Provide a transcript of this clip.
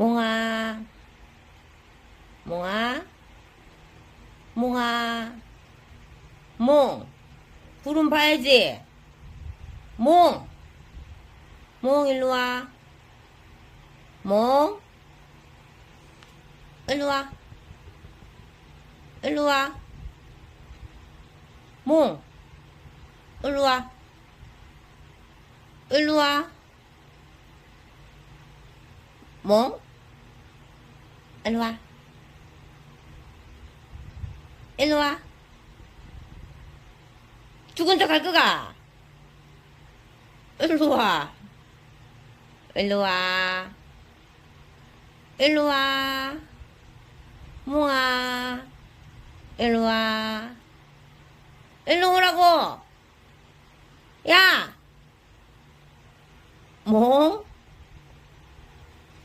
몽아, 몽아, 몽아, 몽. 구름 봐야지. 몽. 몽, 일로 와. 몽. 일로 와. 일로 와. 몽. 일로 와. 일로 와. 몽. 일로 와. 일로 와. 죽은 척 할 거가? 일로 와. 일로 와. 일로 와. 몽아. 일로 와. 일로 오라고. 야. 몽.